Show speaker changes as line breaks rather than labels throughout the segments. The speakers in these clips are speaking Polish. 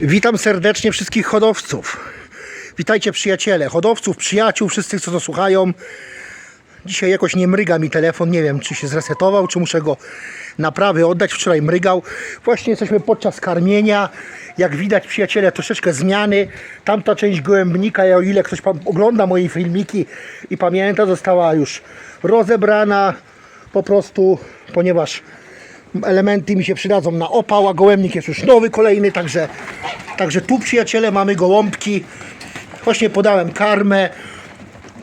Witam serdecznie wszystkich hodowców. Witajcie przyjaciele, hodowców, przyjaciół, wszyscy co to słuchają. Dzisiaj jakoś nie mryga mi telefon, nie wiem czy się zresetował, czy muszę go naprawy oddać. Wczoraj mrygał. Właśnie jesteśmy podczas karmienia. Jak widać przyjaciele, troszeczkę zmiany. Tamta część gołębnika, o ile ktoś ogląda moje filmiki i pamięta, została już rozebrana po prostu, ponieważ elementy mi się przydadzą na opał, a gołębnik jest już nowy, kolejny, także, także tu przyjaciele mamy gołąbki. Właśnie podałem karmę.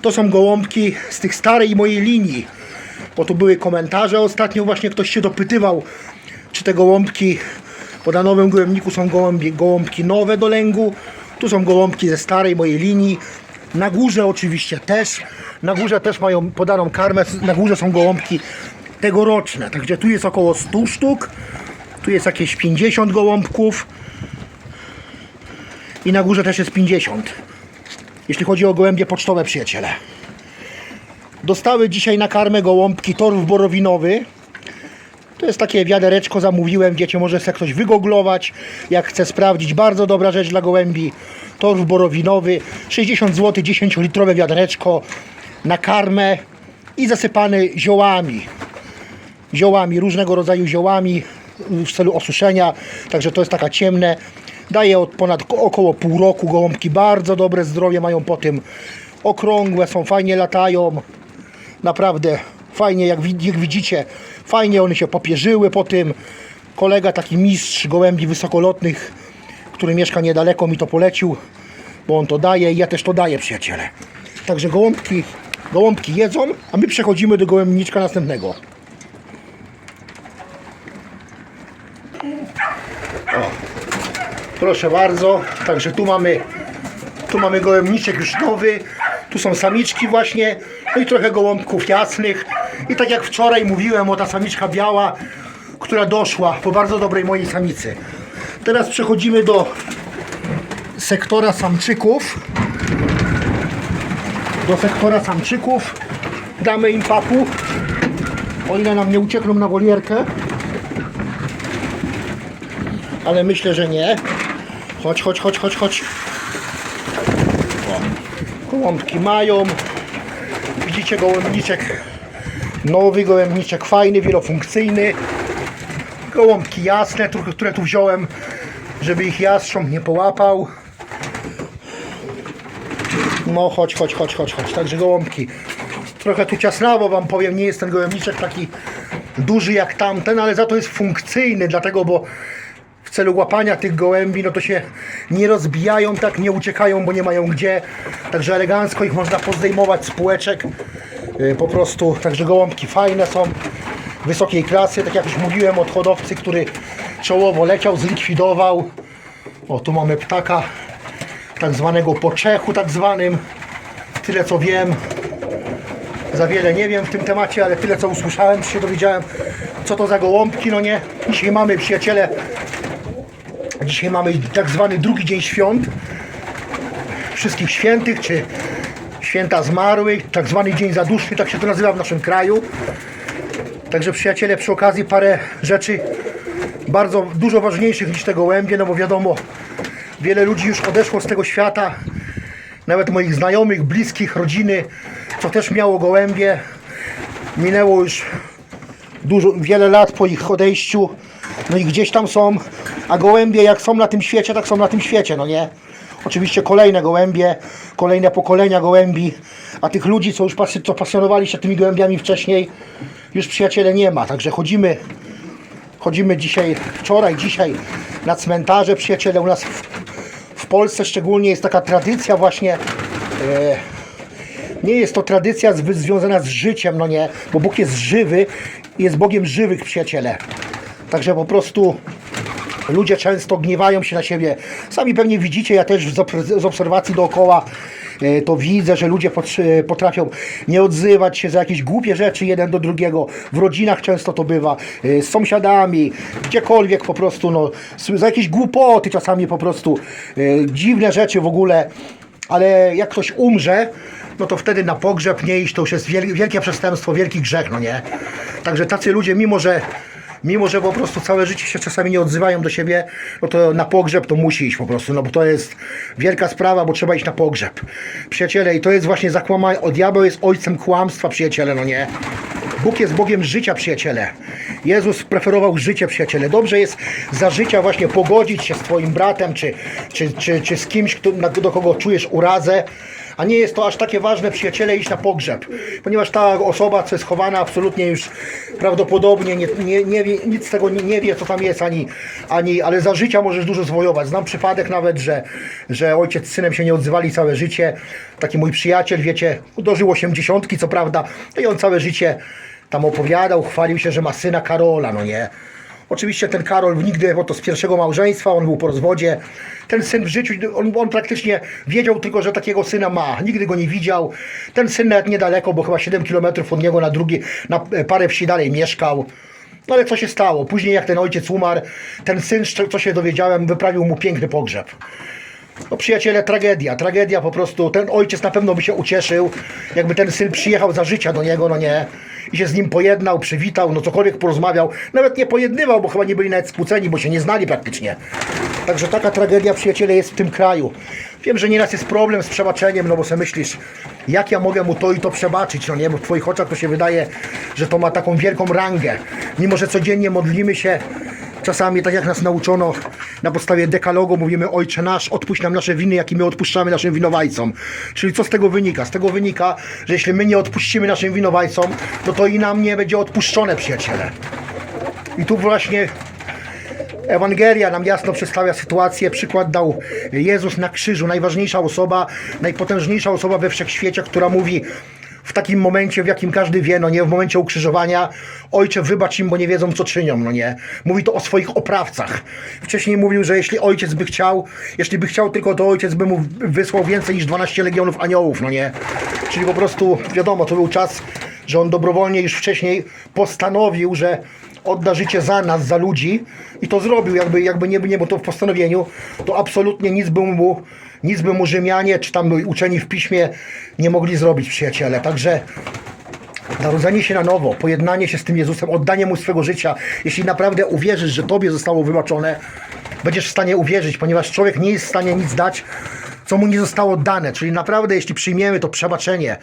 To są gołąbki z tych starej mojej linii, bo tu były komentarze ostatnio, właśnie ktoś się dopytywał, czy te gołąbki, bo na nowym gołębniku są gołąbki, gołąbki nowe do lęgu, tu są gołąbki ze starej mojej linii, na górze oczywiście też, na górze też mają podaną karmę, na górze są gołąbki tegoroczne, także tu jest około 100 sztuk, tu jest jakieś 50 gołąbków i na górze też jest 50 jeśli chodzi o gołębie pocztowe przyjaciele. Dostały dzisiaj na karmę gołąbki torf borowinowy. To jest takie wiadereczko zamówiłem, wiecie, może sobie ktoś wygoglować, jak chce sprawdzić. Bardzo dobra rzecz dla gołębi. Torf borowinowy, 60 zł, 10-litrowe wiadereczko na karmę i zasypany ziołami. Ziołami, różnego rodzaju ziołami w celu osuszenia. Także to jest taka ciemne. Daje od ponad około pół roku gołąbki. Bardzo dobre zdrowie mają po tym. Okrągłe są, fajnie latają. Naprawdę fajnie, jak, jak widzicie, fajnie one się popierzyły po tym. Kolega, taki mistrz gołębi wysokolotnych, który mieszka niedaleko, mi to polecił, bo on to daje i ja też to daję, przyjaciele. Także gołąbki, gołąbki jedzą, a my przechodzimy do gołębniczka następnego. Proszę bardzo, także tu mamy tu mamy gołębniczek już nowy, tu są samiczki właśnie, no i trochę gołąbków jasnych. I tak jak wczoraj mówiłem o ta samiczka biała, która doszła po bardzo dobrej mojej samicy. Teraz przechodzimy do sektora samczyków. Do sektora samczyków. Damy im papu, o ile nam nie uciekną na wolierkę. Ale myślę, że nie. Chodź, chodź, chodź, chodź, chodź. Gołąbki mają. Widzicie gołębniczek nowy, gołębniczek fajny, wielofunkcyjny. Gołąbki jasne, które tu wziąłem, żeby ich jastrząb nie połapał. No chodź, chodź, chodź, chodź, chodź. Także gołąbki. Trochę tu ciasnawo wam powiem, nie jest ten gołębniczek taki duży jak tamten, ale za to jest funkcyjny, dlatego, bo celu łapania tych gołębi, no to się nie rozbijają tak, nie uciekają, bo nie mają gdzie. Także elegancko ich można pozdejmować z półeczek. Yy, Po prostu, także gołąbki fajne są, wysokiej klasy, tak jak już mówiłem od hodowcy, który czołowo leciał, zlikwidował. O, tu mamy ptaka, tak zwanego po Czechu, tak zwanym. Tyle co wiem, za wiele nie wiem w tym temacie, ale tyle co usłyszałem, się dowiedziałem, co to za gołąbki, no nie. Dzisiaj mamy, przyjaciele, Dzisiaj mamy tak zwany drugi dzień świąt. Wszystkich świętych, czy święta zmarłych, tak zwany dzień zaduszny, tak się to nazywa w naszym kraju. Także przyjaciele, przy okazji parę rzeczy bardzo dużo ważniejszych niż te gołębie, no bo wiadomo, wiele ludzi już odeszło z tego świata, nawet moich znajomych, bliskich, rodziny, co też miało gołębie. Minęło już dużo, wiele lat po ich odejściu, no i gdzieś tam są, a gołębie jak są na tym świecie, tak są na tym świecie, no nie? Oczywiście kolejne gołębie, kolejne pokolenia gołębi, a tych ludzi, co już pas- co pasjonowali się tymi gołębiami wcześniej, już przyjaciele nie ma, także chodzimy, chodzimy dzisiaj, wczoraj, dzisiaj na cmentarze, przyjaciele, u nas w, w Polsce szczególnie jest taka tradycja właśnie, e, nie jest to tradycja związana z życiem, no nie, bo Bóg jest żywy jest Bogiem żywych, przyjaciele. Także po prostu ludzie często gniewają się na siebie. Sami pewnie widzicie, ja też z ob- z obserwacji dookoła e, to widzę, że ludzie potr- potrafią nie odzywać się za jakieś głupie rzeczy jeden do drugiego. W rodzinach często to bywa, e, z sąsiadami, gdziekolwiek po prostu, no, za jakieś głupoty czasami po prostu, e, dziwne rzeczy w ogóle. Ale jak ktoś umrze, no to wtedy na pogrzeb nie iść, to już jest wiel- wielkie przestępstwo, wielki grzech, no nie? Także tacy ludzie, mimo że mimo że po prostu całe życie się czasami nie odzywają do siebie, no to na pogrzeb to musi iść po prostu, no bo to jest wielka sprawa, bo trzeba iść na pogrzeb. Przyjaciele, i to jest właśnie zakłamanie, o diabeł jest ojcem kłamstwa, przyjaciele, no nie? Bóg jest Bogiem życia, przyjaciele. Jezus preferował życie, przyjaciele. Dobrze jest za życia właśnie pogodzić się z Twoim bratem, czy, czy, czy, czy z kimś, kto, do kogo czujesz urazę, a nie jest to aż takie ważne, przyjaciele, iść na pogrzeb. Ponieważ ta osoba, co jest chowana, absolutnie już prawdopodobnie nie, nie, nie wie, nic z tego nie, nie wie, co tam jest, ani, ani, ale za życia możesz dużo zwojować. Znam przypadek nawet, że, że ojciec z synem się nie odzywali całe życie. Taki mój przyjaciel, wiecie, dożył osiemdziesiątki, co prawda, i on całe życie tam opowiadał, chwalił się, że ma syna Karola, no nie. Oczywiście ten Karol nigdy, bo to z pierwszego małżeństwa, on był po rozwodzie. Ten syn w życiu, on, on praktycznie wiedział tylko, że takiego syna ma. Nigdy go nie widział. Ten syn nawet niedaleko, bo chyba 7 km od niego na drugi, na parę wsi dalej mieszkał. No ale co się stało? Później jak ten ojciec umarł, ten syn, co się dowiedziałem, wyprawił mu piękny pogrzeb. No przyjaciele, tragedia, tragedia po prostu. Ten ojciec na pewno by się ucieszył, jakby ten syn przyjechał za życia do niego, no nie. I się z nim pojednał, przywitał, no cokolwiek porozmawiał. Nawet nie pojednywał, bo chyba nie byli nawet skłóceni, bo się nie znali praktycznie. Także taka tragedia, przyjaciele, jest w tym kraju. Wiem, że nieraz jest problem z przebaczeniem, no bo sobie myślisz, jak ja mogę mu to i to przebaczyć, no nie, bo w twoich oczach to się wydaje, że to ma taką wielką rangę. Mimo, że codziennie modlimy się, Czasami, tak jak nas nauczono na podstawie dekalogu, mówimy Ojcze nasz, odpuść nam nasze winy, jakie my odpuszczamy naszym winowajcom. Czyli co z tego wynika? Z tego wynika, że jeśli my nie odpuścimy naszym winowajcom, no to i nam nie będzie odpuszczone, przyjaciele. I tu właśnie Ewangelia nam jasno przedstawia sytuację. Przykład dał Jezus na krzyżu, najważniejsza osoba, najpotężniejsza osoba we wszechświecie, która mówi w takim momencie, w jakim każdy wie, no nie, w momencie ukrzyżowania, ojcze wybacz im, bo nie wiedzą co czynią, no nie. Mówi to o swoich oprawcach. Wcześniej mówił, że jeśli ojciec by chciał, jeśli by chciał tylko, to ojciec by mu wysłał więcej niż 12 legionów aniołów, no nie. Czyli po prostu, wiadomo, to był czas, że on dobrowolnie już wcześniej postanowił, że odda życie za nas, za ludzi i to zrobił, jakby, jakby nie, nie było to w postanowieniu, to absolutnie nic by mu, nic by mu Rzymianie, czy tam uczeni w piśmie nie mogli zrobić, przyjaciele. Także narodzenie się na nowo, pojednanie się z tym Jezusem, oddanie Mu swego życia, jeśli naprawdę uwierzysz, że Tobie zostało wybaczone, będziesz w stanie uwierzyć, ponieważ człowiek nie jest w stanie nic dać, co mu nie zostało dane. Czyli naprawdę, jeśli przyjmiemy to przebaczenie,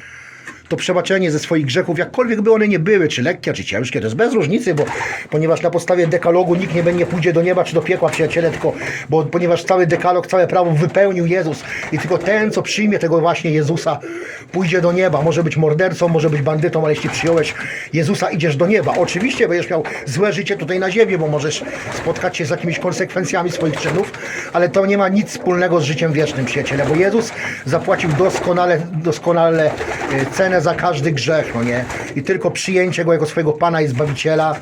to przebaczenie ze swoich grzechów, jakkolwiek by one nie były, czy lekkie, czy ciężkie, to jest bez różnicy, bo ponieważ na podstawie dekalogu nikt nie będzie pójdzie do nieba czy do piekła, przyjaciele, tylko bo ponieważ cały dekalog, całe prawo wypełnił Jezus i tylko ten, co przyjmie tego właśnie Jezusa, pójdzie do nieba. Może być mordercą, może być bandytą, ale jeśli przyjąłeś Jezusa, idziesz do nieba. Oczywiście będziesz miał złe życie tutaj na ziemi, bo możesz spotkać się z jakimiś konsekwencjami swoich czynów, ale to nie ma nic wspólnego z życiem wiecznym, przyjaciele, bo Jezus zapłacił doskonale, doskonale e, cenę za każdy grzech, no nie? I tylko przyjęcie Go jako swojego Pana i Zbawiciela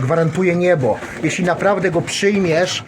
gwarantuje niebo. Jeśli naprawdę Go przyjmiesz,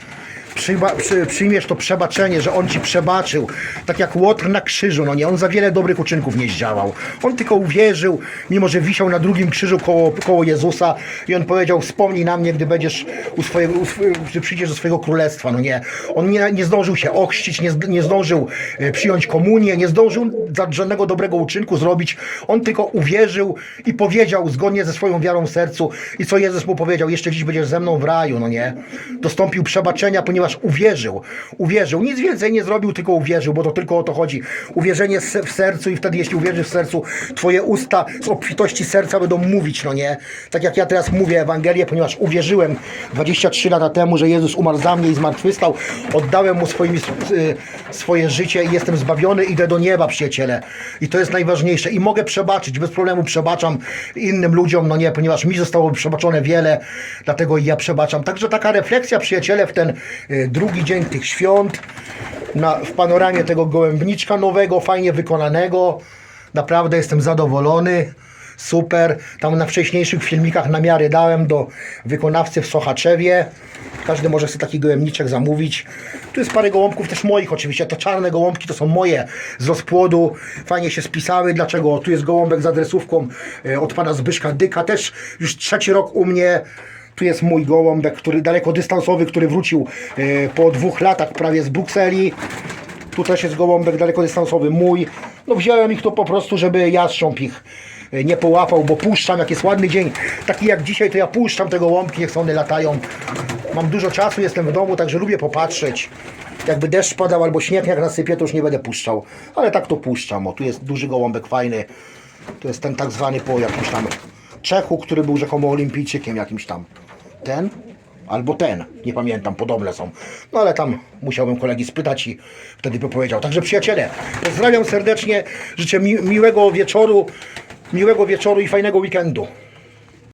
przyjma, przy, przyjmiesz to przebaczenie, że On Ci przebaczył, tak jak Łotr na krzyżu, no nie? On za wiele dobrych uczynków nie zdziałał. On tylko uwierzył, mimo że wisiał na drugim krzyżu koło, koło Jezusa i On powiedział, wspomnij na mnie, gdy będziesz u swojego, u, gdy przyjdziesz do swojego królestwa, no nie? On nie, nie zdążył się ochrzcić, nie, nie zdążył e, przyjąć komunię, nie zdążył żadnego dobrego uczynku zrobić. On tylko uwierzył i powiedział zgodnie ze swoją wiarą w sercu i co Jezus mu powiedział, jeszcze dziś będziesz ze mną w raju, no nie? Dostąpił przebaczenia, ponieważ uwierzył. Uwierzył. Nic więcej nie zrobił, tylko uwierzył, bo to tylko o to chodzi. Uwierzenie w sercu i wtedy jeśli uwierzysz w sercu, twoje usta z obfitości serca będą mówić, no nie? Tak jak ja teraz mówię Ewangelię, ponieważ uwierzyłem 23 lata temu, że Jezus umarł za mnie i zmartwychwstał, oddałem Mu swoimi, y, swoje życie i jestem zbawiony, idę do nieba, przyjaciele. I to jest najważniejsze. I mogę przebaczyć, bez problemu przebaczam innym ludziom, no nie, ponieważ mi zostało przebaczone wiele, dlatego ja przebaczam. Także taka refleksja, przyjaciele, w ten drugi dzień tych świąt, na, w panoramie tego gołębniczka nowego, fajnie wykonanego. Naprawdę jestem zadowolony. Super. Tam na wcześniejszych filmikach namiary dałem do wykonawcy w Sochaczewie. Każdy może sobie taki gołębniczek zamówić. Tu jest parę gołąbków też moich oczywiście. Te czarne gołąbki to są moje z rozpłodu. Fajnie się spisały. Dlaczego? Tu jest gołąbek z adresówką e, od pana Zbyszka Dyka. Też już trzeci rok u mnie. Tu jest mój gołąbek, który daleko dystansowy, który wrócił e, po dwóch latach prawie z Brukseli. Tu też jest gołąbek dalekodystansowy mój. No wziąłem ich to po prostu, żeby jastrząb ich e, nie połapał, bo puszczam, jak jest ładny dzień, taki jak dzisiaj, to ja puszczam te gołąbki, niech one latają. Mam dużo czasu, jestem w domu, także lubię popatrzeć. Jakby deszcz padał albo śnieg jak nasypie, to już nie będę puszczał. Ale tak to puszczam. O, tu jest duży gołąbek fajny. To jest ten tak zwany po jakimś tam Czechu, który był rzekomo olimpijczykiem jakimś tam. Ten? Albo ten, nie pamiętam, podobne są. No ale tam musiałbym kolegi spytać i wtedy by powiedział. Także przyjaciele, pozdrawiam serdecznie, życzę mi miłego wieczoru, miłego wieczoru i fajnego weekendu.